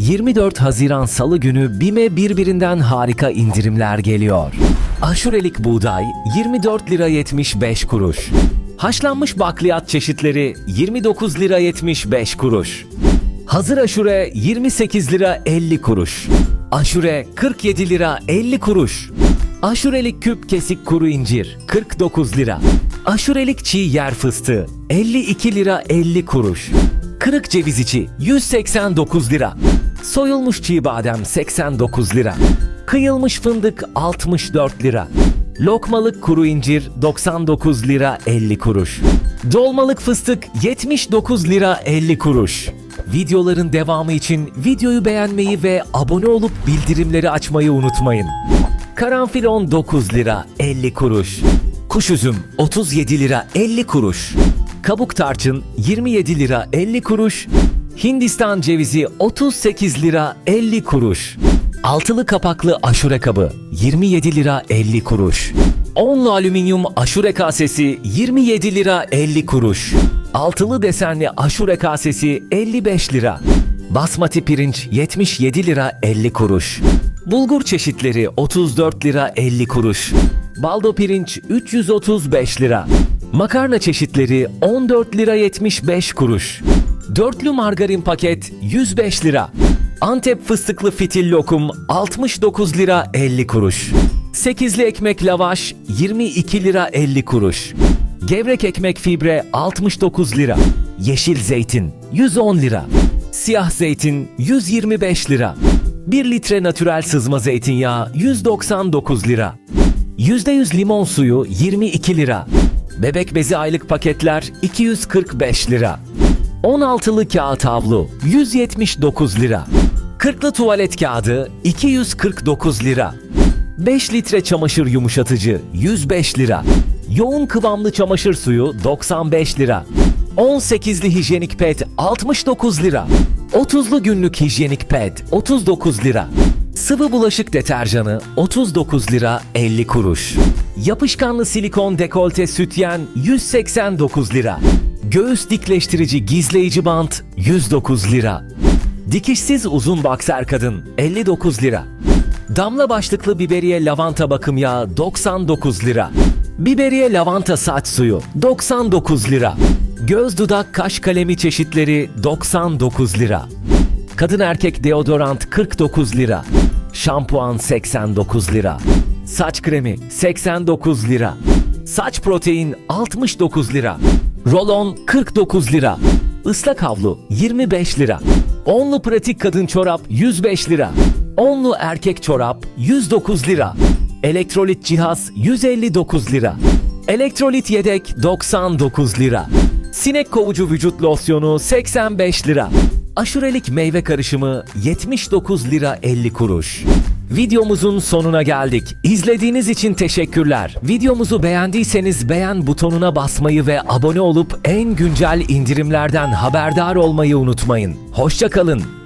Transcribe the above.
24 Haziran Salı günü BİM'e birbirinden harika indirimler geliyor. Aşurelik buğday 24 lira 75 kuruş. Haşlanmış bakliyat çeşitleri 29 lira 75 kuruş. Hazır aşure 28 lira 50 kuruş. Aşure 47 lira 50 kuruş. Aşurelik küp kesik kuru incir 49 lira. Aşurelik çiğ yer fıstığı 52 lira 50 kuruş. Kırık ceviz içi 189 lira. Soyulmuş çiğ badem 89 lira. Kıyılmış fındık 64 lira. Lokmalık kuru incir 99 lira 50 kuruş. Dolmalık fıstık 79 lira 50 kuruş. Videoların devamı için videoyu beğenmeyi ve abone olup bildirimleri açmayı unutmayın. Karanfil 19 lira 50 kuruş. Kuş üzüm 37 lira 50 kuruş. Kabuk tarçın 27 lira 50 kuruş. Hindistan cevizi 38 lira 50 kuruş. Altılı kapaklı aşure kabı 27 lira 50 kuruş. Onlu alüminyum aşure kasesi 27 lira 50 kuruş. Altılı desenli aşure kasesi 55 lira. Basmati pirinç 77 lira 50 kuruş. Bulgur çeşitleri 34 lira 50 kuruş. Baldo pirinç 335 lira. Makarna çeşitleri 14 lira 75 kuruş. Dörtlü margarin paket 105 lira. Antep fıstıklı fitil lokum 69 lira 50 kuruş. Sekizli ekmek lavaş 22 lira 50 kuruş. Gevrek ekmek fibre 69 lira. Yeşil zeytin 110 lira. Siyah zeytin 125 lira. 1 litre natürel sızma zeytinyağı 199 lira. %100 limon suyu 22 lira. Bebek bezi aylık paketler 245 lira. 16'lı kağıt havlu 179 lira. 40'lı tuvalet kağıdı 249 lira. 5 litre çamaşır yumuşatıcı 105 lira. Yoğun kıvamlı çamaşır suyu 95 lira. 18'li hijyenik pet 69 lira. 30'lu günlük hijyenik pet 39 lira. Sıvı bulaşık deterjanı 39 lira 50 kuruş. Yapışkanlı silikon dekolte sütyen 189 lira. Göğüs dikleştirici gizleyici bant 109 lira. Dikişsiz uzun bakser kadın 59 lira. Damla başlıklı biberiye lavanta bakım yağı 99 lira. Biberiye lavanta saç suyu 99 lira. Göz dudak kaş kalemi çeşitleri 99 lira. Kadın erkek deodorant 49 lira. Şampuan 89 lira. Saç kremi 89 lira. Saç protein 69 lira. Rolon 49 lira. Islak havlu 25 lira. Onlu pratik kadın çorap 105 lira. Onlu erkek çorap 109 lira. Elektrolit cihaz 159 lira. Elektrolit yedek 99 lira. Sinek kovucu vücut losyonu 85 lira. Aşurelik meyve karışımı 79 lira 50 kuruş. Videomuzun sonuna geldik. İzlediğiniz için teşekkürler. Videomuzu beğendiyseniz beğen butonuna basmayı ve abone olup en güncel indirimlerden haberdar olmayı unutmayın. Hoşçakalın.